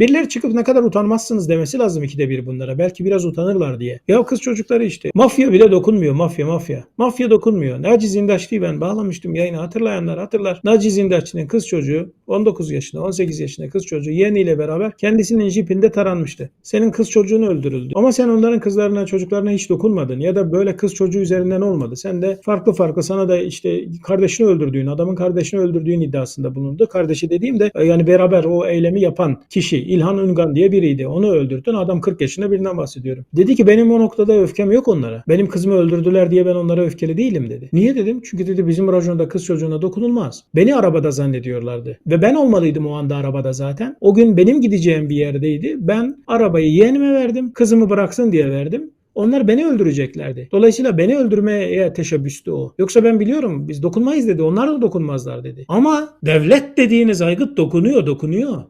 Birileri çıkıp ne kadar utanmazsınız demesi lazım ikide bir bunlara. Belki biraz utanırlar diye. Ya kız çocukları işte. Mafya bile dokunmuyor. Mafya mafya. Mafya dokunmuyor. Naci Zindaşlı'yı ben bağlamıştım yayına. Hatırlayanlar hatırlar. Naci Zindaşlı'nın kız çocuğu 19 yaşında 18 yaşında kız çocuğu yeğeniyle beraber kendisinin jipinde taranmıştı. Senin kız çocuğunu öldürüldü. Ama sen onların kızlarına çocuklarına hiç dokunmadın. Ya da böyle kız çocuğu üzerinden olmadı. Sen de farklı farklı sana da işte kardeşini öldürdüğün, adamın kardeşini öldürdüğün iddiasında bulundu. Kardeşi dediğim de yani beraber o eylemi yapan kişi İlhan Üngan diye biriydi. Onu öldürdün. Adam 40 yaşında birinden bahsediyorum. Dedi ki benim o noktada öfkem yok onlara. Benim kızımı öldürdüler diye ben onlara öfkeli değilim dedi. Niye dedim? Çünkü dedi bizim raconda kız çocuğuna dokunulmaz. Beni arabada zannediyorlardı. Ve ben olmalıydım o anda arabada zaten. O gün benim gideceğim bir yerdeydi. Ben arabayı yeğenime verdim. Kızımı bıraksın diye verdim. Onlar beni öldüreceklerdi. Dolayısıyla beni öldürmeye teşebbüstü o. Yoksa ben biliyorum biz dokunmayız dedi. Onlar da dokunmazlar dedi. Ama devlet dediğiniz aygıt dokunuyor, dokunuyor.